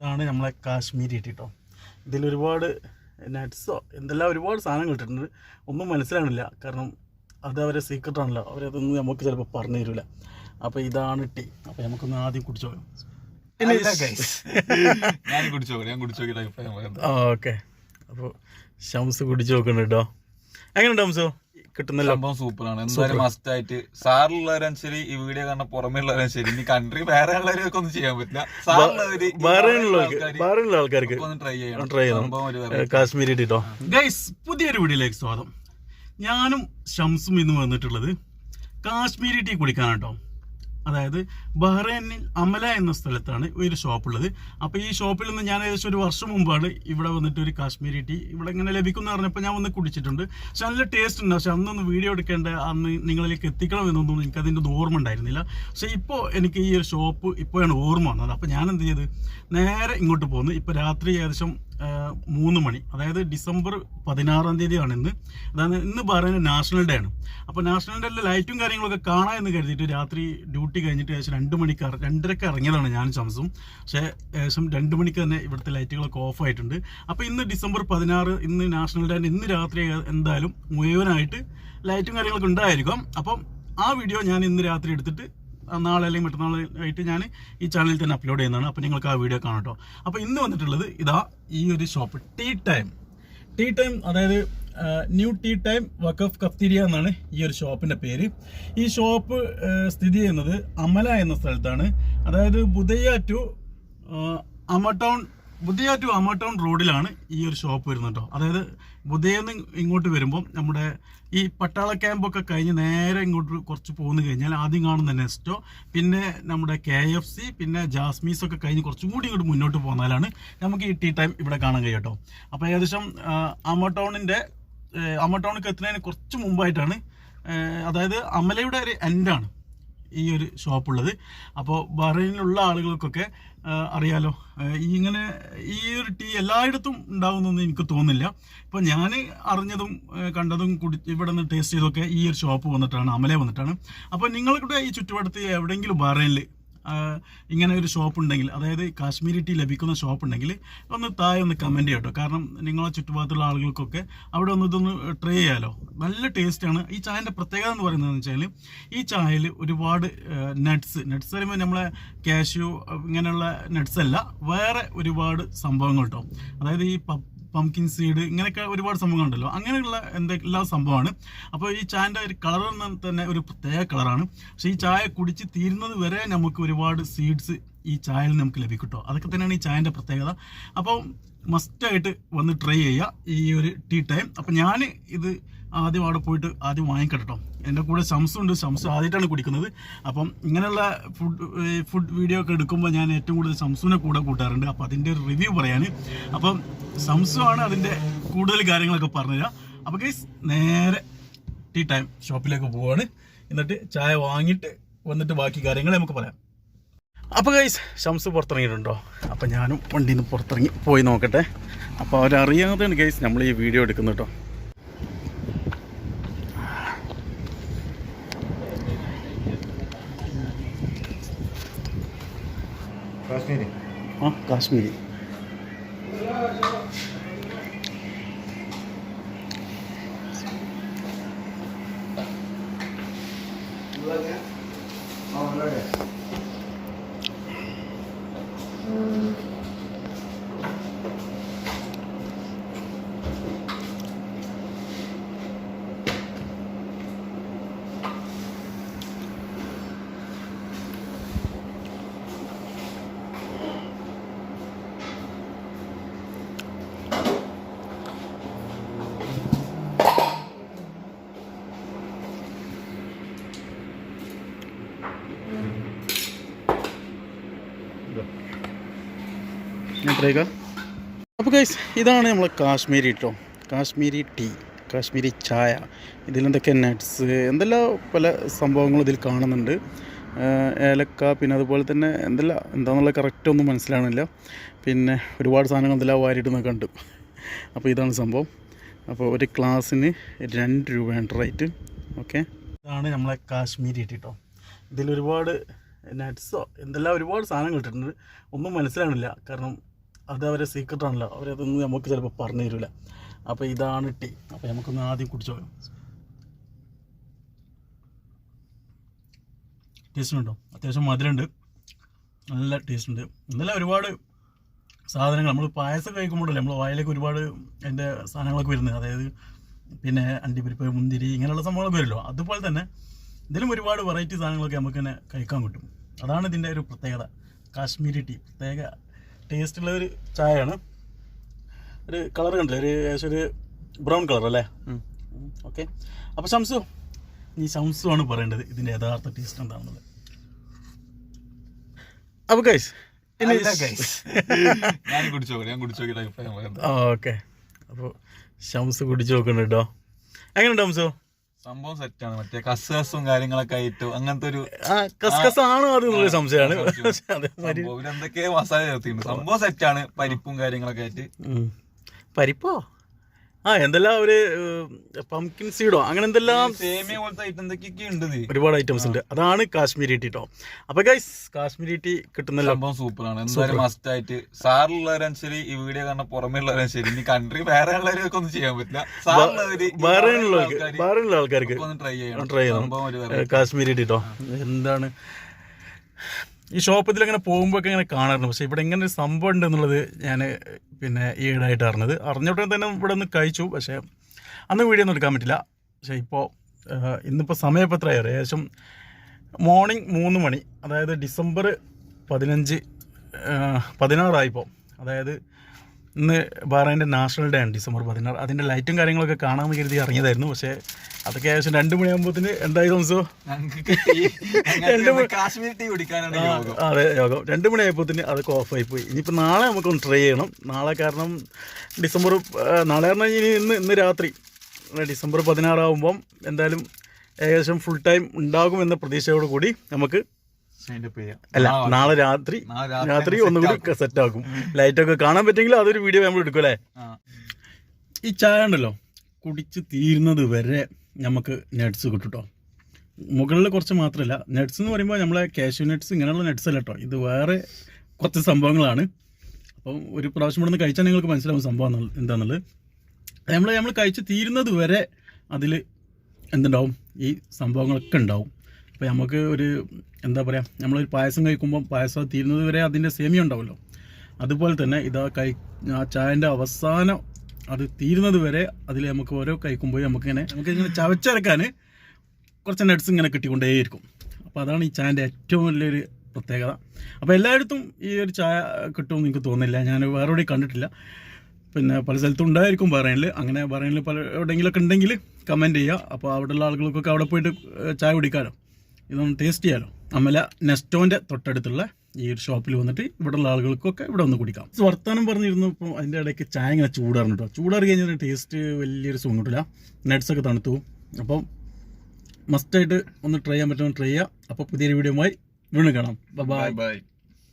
ഇതാണ് നമ്മളെ കാശ്മീരി കേട്ടോ ഇതിൽ ഒരുപാട് നട്ട്സോ എന്തെല്ലാം ഒരുപാട് സാധനങ്ങൾ ഇട്ടിട്ടുണ്ട് ഒന്നും മനസ്സിലാകണില്ല കാരണം അത് അവരെ സീക്രട്ട് ആണല്ലോ. അവരതൊന്നും നമുക്ക് ചിലപ്പോൾ പറഞ്ഞു തരില്ല അപ്പോൾ ഇതാണ് ടീ അപ്പോൾ നമുക്കൊന്ന് ആദ്യം കുടിച്ചോ പറയാം. ഓക്കെ അപ്പോൾ ഷംസ് കുടിച്ചു നോക്കുന്നുണ്ട് കേട്ടോ എങ്ങനെയുണ്ട് ഷംസോ? കിട്ടുന്നല്ലോ. സംഭവം സൂപ്പറാണ്. എന്തായാലും മസ്റ്റ് ആയിട്ട് സാറിലുള്ളവരും ശരി ഈ വീഡിയോ കാണുന്ന പുറമേ ഉള്ളവരും ശരി ഇനി കൺട്രി വേറെ ഉള്ളവരൊക്കെ ഒന്നും ചെയ്യാൻ പറ്റില്ല. സാറിലുള്ളവര് വേറെയുള്ള ആൾക്കാർക്ക് ഒന്ന് ട്രൈ ചെയ്യണം. ട്രൈ ചെയ്യണം. കാശ്മീരി കേട്ടോ ഗൈസ് പുതിയൊരു വീഡിയോയിലേക്ക് സ്വാഗതം. ഞാനും ഷംസും ഇന്ന് വന്നിട്ടുള്ളത് കാശ്മീരി ടീ കുടിക്കാനാട്ടോ അതായത് ബഹ്റൈനിൽ അമല എന്ന സ്ഥലത്താണ് ഒരു ഷോപ്പുള്ളത്. അപ്പോൾ ഈ ഷോപ്പിൽ നിന്ന് ഞാൻ ഏകദേശം ഒരു വർഷം മുമ്പാണ് ഇവിടെ വന്നിട്ട് ഒരു കാശ്മീരി ടീ ഇവിടെ ഇങ്ങനെ ലഭിക്കുന്ന പറഞ്ഞപ്പോൾ ഞാൻ വന്ന് കുടിച്ചിട്ടുണ്ട്. പക്ഷെ നല്ല ടേസ്റ്റ് ഉണ്ട്. പക്ഷെ അന്നൊന്ന് വീഡിയോ എടുക്കേണ്ട അന്ന് നിങ്ങളിലേക്ക് എത്തിക്കണം എന്നൊന്നും എനിക്ക് അതിന്റെ ഓർമ്മ ഉണ്ടായിരുന്നില്ല. പക്ഷെ ഇപ്പോൾ എനിക്ക് ഈ ഒരു ഷോപ്പ് ഇപ്പോഴാണ് ഓർമ്മ വന്നത്. അപ്പോൾ ഞാൻ എന്ത് ചെയ്ത്? നേരെ ഇങ്ങോട്ട് പോകുന്നു ഇപ്പോൾ രാത്രി ഏകദേശം മൂന്ന് മണി. അതായത് ഡിസംബർ പതിനാറാം തീയതിയാണ് ഇന്ന്. അതായത് ഇന്ന് പറയുന്നത് നാഷണൽ ഡേ ആണ്. അപ്പോൾ നാഷണൽ ഡേയിലെ ലൈറ്റും കാര്യങ്ങളൊക്കെ കാണാം എന്ന് കരുതിയിട്ട് രാത്രി ഡ്യൂട്ടി കഴിഞ്ഞിട്ട് ഏകദേശം രണ്ട് മണിക്ക് രണ്ടരക്ക് ഇറങ്ങിയതാണ് ഞാൻ ശംസും പക്ഷേ ഏകദേശം രണ്ട് മണിക്ക് തന്നെ ഇവിടുത്തെ ലൈറ്റുകളൊക്കെ ഓഫ് ആയിട്ടുണ്ട്. അപ്പോൾ ഇന്ന് ഡിസംബർ പതിനാറ് ഇന്ന് നാഷണൽ ഡേ ഇന്ന് രാത്രി എന്തായാലും മുഴുവനായിട്ട് ലൈറ്റും കാര്യങ്ങളൊക്കെ ഉണ്ടായിരിക്കും. അപ്പം ആ വീഡിയോ ഞാൻ ഇന്ന് രാത്രി എടുത്തിട്ട് നാളെ അല്ലെങ്കിൽ മറ്റന്നാൾ ആയിട്ട് ഞാൻ ഈ ചാനലിൽ തന്നെ അപ്ലോഡ് ചെയ്യുന്നതാണ്. അപ്പോൾ നിങ്ങൾക്ക് ആ വീഡിയോ കാണാം കേട്ടോ അപ്പോൾ ഇന്ന് വന്നിട്ടുള്ളത് ഇതാ ഈ ഒരു shop tea time tea time അതായത് ന്യൂ ടീ ടൈം വഖഫ് കഫ്തീരിയ എന്നാണ് ഈ ഒരു ഷോപ്പിന്റെ പേര്. ഈ ഷോപ്പ് സ്ഥിതി ചെയ്യുന്നത് അമല എന്ന സ്ഥലത്താണ്. അതായത് ബുധയ്യ ടു അമ ടൗൺ ബുദയ്യ ടു ടൗൺ റോഡിലാണ് ഈ ഒരു ഷോപ്പ് വരുന്നത് കേട്ടോ അതായത് ബുദ്ധയെന്ന് ഇങ്ങോട്ട് വരുമ്പോൾ നമ്മുടെ ഈ പട്ടാള ക്യാമ്പൊക്കെ കഴിഞ്ഞ് നേരെ ഇങ്ങോട്ട് കുറച്ച് പോന്നു കഴിഞ്ഞാൽ ആദ്യം കാണുന്ന നെസ്റ്റോ പിന്നെ നമ്മുടെ കെ എഫ് സി പിന്നെ ജാസ്മീസ് ഒക്കെ കഴിഞ്ഞ് കുറച്ചും കൂടി ഇങ്ങോട്ട് മുന്നോട്ട് പോന്നാലാണ് നമുക്ക് ഈ ടീ ടൈം ഇവിടെ കാണാൻ കഴിയും കേട്ടോ അപ്പോൾ ഏകദേശം ആ, അമ ടൗണിന്റെ അമ ടൗണിലേക്ക് എത്തുന്നതിന് കുറച്ച് മുമ്പായിട്ടാണ് അതായത് അമലയുടെ ഒരു എൻഡാണ് ഈ ഒരു ഷോപ്പുള്ളത്. അപ്പോൾ ബഹ്റൈനിലുള്ള ആളുകൾക്കൊക്കെ അറിയാലോ ഈ ഇങ്ങനെ ഈ ഒരു ടീ എല്ലായിടത്തും ഉണ്ടാകുന്നൊന്നും എനിക്ക് തോന്നുന്നില്ല. ഇപ്പോൾ ഞാൻ അറിഞ്ഞതും കണ്ടതും കുടി ഇവിടെ നിന്ന് ടേസ്റ്റ് ചെയ്തൊക്കെ ഈ ഒരു ഷോപ്പ് വന്നിട്ടാണ് അമലേ വന്നിട്ടാണ്. അപ്പോൾ നിങ്ങളുടെ ഈ ചുറ്റുപാടത്ത് എവിടെയെങ്കിലും ബഹ്റൈനിൽ ഇങ്ങനെ ഒരു ഷോപ്പ് ഉണ്ടെങ്കിൽ അതായത് കാശ്മീരി ടീ ലഭിക്കുന്ന ഷോപ്പ് ഉണ്ടെങ്കിൽ ഒന്ന് താഴെ ഒന്ന് കമന്റ് ചെയ്യട്ടോ കാരണം നിങ്ങളെ ചുറ്റുപാടുള്ള ആളുകൾക്കൊക്കെ അവിടെ ഒന്ന് ഇതൊന്ന് ട്രൈ ചെയ്യാലോ. നല്ല ടേസ്റ്റാണ് ഈ ചായന്റെ പ്രത്യേകത എന്ന് പറയുന്നത് വെച്ചാൽ ഈ ചായയിൽ ഒരുപാട് നട്ട്സ് നട്ട്സ് പറയുമ്പോൾ നമ്മളെ കാഷ്യൂ ഇങ്ങനെയുള്ള നട്ട്സ് അല്ല വേറെ ഒരുപാട് സംഭവങ്ങൾ കേട്ടോ അതായത് ഈ പംകിൻ സീഡ് ഇങ്ങനെയൊക്കെ ഒരുപാട് സംഭവങ്ങൾ ഉണ്ടല്ലോ അങ്ങനെയുള്ള എന്തെല്ലാം സംഭവമാണ്. അപ്പോൾ ഈ ചായന്റെ ഒരു കളർ തന്നെ ഒരു പ്രത്യേക കളറാണ് പക്ഷേ ഈ ചായ കുടിച്ച് തീരുന്നത് വരെ നമുക്ക് ഒരുപാട് സീഡ്സ് ഈ ചായയിൽ നമുക്ക് ലഭിക്കും കേട്ടോ. അതൊക്കെ തന്നെയാണ് ഈ ചായന്റെ പ്രത്യേകത. അപ്പോൾ മസ്റ്റായിട്ട് വന്ന് ട്രൈ ചെയ്യുക ഈ ഒരു ടീ ടൈം അപ്പം ഞാൻ ഇത് ആദ്യം അവിടെ പോയിട്ട് ആദ്യം വാങ്ങിക്കട്ടോ എന്റെ കൂടെ ഉണ്ട്. ശംസു ആദ്യമായിട്ടാണ് കുടിക്കുന്നത്. അപ്പം ഇങ്ങനെയുള്ള ഫുഡ് ഫുഡ് വീഡിയോ ഒക്കെ എടുക്കുമ്പോൾ ഞാൻ ഏറ്റവും കൂടുതൽ ശംസുവിനെ കൂടെ കൂട്ടാറുണ്ട്. അപ്പോൾ അതിന്റെ ഒരു റിവ്യൂ പറയാൻ. അപ്പം ശംസു ആണ് അതിന്റെ കൂടുതൽ കാര്യങ്ങളൊക്കെ പറഞ്ഞുതരാം അപ്പോൾ ഗൈസ് നേരെ ടീ ടൈം ഷോപ്പിലേക്ക് പോവാണ്. എന്നിട്ട് ചായ വാങ്ങിയിട്ട് വന്നിട്ട് ബാക്കി കാര്യങ്ങളെ നമുക്ക് പറയാം. അപ്പോൾ ഗൈസ് ഷംസ് പുറത്തിറങ്ങിയിട്ടുണ്ടോ? അപ്പോൾ ഞാനും വണ്ടിയിൽ നിന്ന് പുറത്തിറങ്ങി പോയി നോക്കട്ടെ. അപ്പോൾ അവരറിയാതെയാണ് ഗൈസ് നമ്മൾ ഈ വീഡിയോ എടുക്കുന്നത് കേട്ടോ കാശ്മീരി. ആ കാശ്മീരി. പറയുക അപ്പോൾ ഗൈസ് ഇതാണ് നമ്മൾ കാശ്മീരി കേട്ടോ കാശ്മീരി ടീ കാശ്മീരി ചായ. ഇതിലെന്തൊക്കെ നട്ട്സ് എന്തെല്ലാം പല സംഭവങ്ങളും ഇതിൽ കാണുന്നുണ്ട്. ഏലക്ക പിന്നെ അതുപോലെ തന്നെ എന്തെല്ലാം എന്താണെന്നുള്ള കറക്റ്റ് ഒന്നും പിന്നെ ഒരുപാട് സാധനങ്ങൾ എന്തെല്ലാം വാരിയിടുന്ന കണ്ടു. അപ്പോൾ ഇതാണ് സംഭവം. അപ്പോൾ ഒരു ക്ലാസ്സിന് രണ്ട് രൂപയാണ് റേറ്റ് ഓക്കെ? ഇതാണ് നമ്മളെ കാശ്മീരി കേട്ടോ ഇതിൽ ഒരുപാട് നട്ട്സോ എന്തെല്ലാം ഒരുപാട് സാധനം ഇട്ടിട്ടുണ്ട്. ഒന്നും മനസ്സിലാവണില്ല. കാരണം അത് അവരെ സീക്രട്ട് ആണല്ലോ. അവരതൊന്നും നമുക്ക് ചിലപ്പോൾ പറഞ്ഞു തരില്ല അപ്പോൾ ഇതാണ് ടീ. അപ്പോൾ നമുക്കൊന്ന് ആദ്യം കുടിച്ചു പോകാം ടേസ്റ്റ് ഉണ്ടോ? അത്യാവശ്യം മധുരമുണ്ട്. നല്ല ടേസ്റ്റ് ഉണ്ട്. ഇന്നലെ ഒരുപാട് സാധനങ്ങൾ നമ്മൾ പായസം കഴിക്കുമ്പോഴല്ലേ നമ്മൾ വായിലേക്ക് ഒരുപാട് അതിന്റെ സാധനങ്ങളൊക്കെ വരുന്നത്. അതായത് പിന്നെ അണ്ടിപ്പരിപ്പ് മുന്തിരി ഇങ്ങനെയുള്ള സംഭവങ്ങളൊക്കെ വരുമല്ലോ. അതുപോലെ തന്നെ ഇതിലും ഒരുപാട് വെറൈറ്റി സാധനങ്ങളൊക്കെ നമുക്ക് തന്നെ കഴിക്കാൻ കിട്ടും. അതാണ് ഇതിന്റെ ഒരു പ്രത്യേകത. കാശ്മീരി ടീ പ്രത്യേക ടേസ്റ്റുള്ള ഒരു ചായയാണ്. ഒരു കളർ കണ്ടില്ലേ? ഒരു ഏകദേശം ഒരു ബ്രൗൺ കളർ അല്ലേ? ഓക്കെ. അപ്പോൾ ശംസു ഈ ശംസു ആണ് പറയേണ്ടത് ഇതിന്റെ യഥാർത്ഥ ടേസ്റ്റ് എന്താണെന്നുള്ളത്. അപ്പോൾ ഗൈസ് ഓക്കെ. അപ്പോൾ ശംസ് കുടിച്ചു നോക്കുന്നുണ്ട് കേട്ടോ എങ്ങനെയുണ്ട് ഹംസു സംഭവം സെറ്റാണ് മറ്റേ കസ്കസും കാര്യങ്ങളൊക്കെ ആയിട്ട് അങ്ങനത്തെ ഒരു കസ്കസാണ് അത് എന്നുള്ള സംശയമാണ്. എന്തൊക്കെ മസാല ചേർത്തിട്ടുണ്ട്. സംഭവം സെറ്റാണ് പരിപ്പും കാര്യങ്ങളൊക്കെ ആയിട്ട്. പരിപ്പോ? ആ എന്തെല്ലാം ഒരു പംകിൻ സീഡോ അങ്ങനെ എന്തെല്ലാം സേമിയ പോലത്തെ ഐറ്റം എന്തൊക്കെയൊക്കെ ഉണ്ട്. ഒരുപാട് ഐറ്റംസ് ഉണ്ട്. അതാണ് കാശ്മീരി ടീ കേട്ടോ അപ്പൊ ഗൈസ് കാശ്മീരി ടീ കിട്ടുന്ന സംഭവം സൂപ്പറാണ്. എന്തായാലും മസ്റ്റ് ആയിട്ട്. സാറിലുള്ളവരും ശരി ഈ വീഡിയോ കാണുന്ന പുറമേ ഉള്ളവരും ശരി. ഇനി കൺട്രി വേറെ ഉള്ളവരൊക്കെ ഒന്നും ചെയ്യാൻ പറ്റില്ല. വേറെ വേറെ ഉള്ള ആൾക്കാർക്ക് ട്രൈ ചെയ്യണം. ട്രൈ ചെയ്യണം. കാശ്മീരി ടീ കേട്ടോ എന്താണ്? ഈ ഷോപ്പത്തിൽ അങ്ങനെ പോകുമ്പോൾ ഇങ്ങനെ കാണാറുണ്ട്. പക്ഷേ ഇവിടെ ഇങ്ങനെ ഒരു സംഭവം ഉണ്ട് എന്നുള്ളത് ഞാൻ പിന്നെ ഈയിടായിട്ട് അറിഞ്ഞത്. അറിഞ്ഞോട്ടെ തന്നെ ഇവിടെ ഒന്ന് കഴിച്ചു. പക്ഷേ അന്ന് വീഡിയോ ഒന്നും എടുക്കാൻ പറ്റില്ല. പക്ഷേ ഇപ്പോൾ ഇന്നിപ്പോൾ സമയം ഇപ്പോൾ ഏകദേശം മോർണിംഗ് മൂന്ന് മണി. അതായത് ഡിസംബർ പതിനഞ്ച് പതിനാറായിപ്പോൾ. അതായത് ഇന്ന് ബഹ്റൈന്റെ നാഷണൽ ഡേ ആണ് ഡിസംബർ പതിനാറ്. അതിന്റെ ലൈറ്റും കാര്യങ്ങളൊക്കെ കാണാമെന്ന് കരുതി അറിഞ്ഞതായിരുന്നു പക്ഷേ അതൊക്കെ ഏകദേശം രണ്ടു മണിയാകുമ്പോത്തിന് എന്തായി തോന്നിച്ചോ കാശ്മീർ ടീ കുടിക്കാനാണ് അതെ യോഗം. രണ്ട് മണിയായപ്പോത്തിന് അതൊക്കെ ഓഫായി പോയി. ഇനിയിപ്പോൾ നാളെ നമുക്കൊന്ന് ട്രൈ ചെയ്യണം. നാളെ കാരണം ഡിസംബർ നാളെ പറഞ്ഞാൽ ഇനി ഇന്ന് ഇന്ന് രാത്രി ഡിസംബർ പതിനാറാകുമ്പം എന്തായാലും ഏകദേശം ഫുൾ ടൈം ഉണ്ടാകും എന്ന പ്രതീക്ഷയോട് കൂടി നമുക്ക് അല്ല നാളെ രാത്രി രാത്രി ഒന്നുകൂടി സെറ്റ് ആക്കും. ലൈറ്റൊക്കെ കാണാൻ പറ്റുമെങ്കിൽ അതൊരു വീഡിയോ നമ്മൾ എടുക്കും അല്ലേ? ഈ ചായ ഉണ്ടല്ലോ കുടിച്ച് തീരുന്നത് വരെ നമുക്ക് നട്ട്സ് കിട്ടും കേട്ടോ മുകളിൽ കുറച്ച് മാത്രമല്ല നട്ട്സ് എന്ന് പറയുമ്പോൾ നമ്മളെ കാഷ്യൂ നട്ട്സ് ഇങ്ങനെയുള്ള നട്ട്സ് അല്ല കേട്ടോ ഇത് വേറെ കുറച്ച് സംഭവങ്ങളാണ്. അപ്പം ഒരു പ്രാവശ്യം ഇവിടെ നിന്ന് കഴിച്ചാൽ നിങ്ങൾക്ക് മനസ്സിലാവും സംഭവം എന്താണെന്നുള്ളത് നമ്മൾ നമ്മൾ കഴിച്ച് തീരുന്നത് വരെ അതിൽ എന്തുണ്ടാവും? ഈ സംഭവങ്ങളൊക്കെ ഉണ്ടാവും. അപ്പോൾ നമുക്ക് ഒരു എന്താ പറയുക നമ്മളൊരു പായസം കഴിക്കുമ്പോൾ പായസം തീരുന്നത് വരെ അതിന്റെ സേമിയ ഉണ്ടാവുമല്ലോ. അതുപോലെ തന്നെ ഇതാ കഴി ആ ചായന്റെ അവസാനം അത് തീരുന്നത് വരെ അതിൽ നമുക്ക് ഓരോ കഴിക്കുമ്പോൾ പോയി നമുക്കിങ്ങനെ നമുക്ക് ഇങ്ങനെ ചവച്ചരക്കാൻ കുറച്ച് നട്സ് ഇങ്ങനെ കിട്ടിക്കൊണ്ടേയിരിക്കും. അപ്പോൾ അതാണ് ഈ ചായന്റെ ഏറ്റവും വലിയൊരു പ്രത്യേകത. അപ്പോൾ എല്ലായിടത്തും ഈ ഒരു ചായ കിട്ടുമെന്ന് എനിക്ക് തോന്നുന്നില്ല. ഞാൻ വേറെ എവിടെയും കണ്ടിട്ടില്ല. പിന്നെ പല സ്ഥലത്തും ഉണ്ടായിരിക്കും ബഹ്റൈനിൽ അങ്ങനെ ബഹ്റൈനിൽ പല എവിടെയെങ്കിലുമൊക്കെ ഉണ്ടെങ്കിൽ കമന്റ് ചെയ്യുക. അപ്പോൾ അവിടെയുള്ള ആളുകൾക്കൊക്കെ അവിടെ പോയിട്ട് ചായ കുടിക്കാമല്ലോ ഇതൊന്ന് ടേസ്റ്റ് ചെയ്യാലോ. അമല നെസ്റ്റോന്റെ തൊട്ടടുത്തുള്ള ഈ ഒരു ഷോപ്പിൽ വന്നിട്ട് ഇവിടെയുള്ള ആളുകൾക്കൊക്കെ ഇവിടെ ഒന്ന് കുടിക്കാം. ഇത് വർത്താനം പറഞ്ഞിരുന്നു ഇപ്പോൾ അതിന്റെ ഇടയ്ക്ക് ചായ ഇങ്ങനെ ചൂടാറുണ്ട് കേട്ടോ ചൂടാറി കഴിഞ്ഞാൽ ടേസ്റ്റ് വലിയൊരു സുഖം കിട്ടില്ല നട്ട്സൊക്കെ തണുത്തു അപ്പം മസ്റ്റായിട്ട് ഒന്ന് ട്രൈ ചെയ്യാൻ പറ്റുമെന്ന് ട്രൈ ചെയ്യുക അപ്പോൾ പുതിയൊരു വീഡിയോ വീഡിയോയുമായി വീണ്ടും കാണാം. Bye bye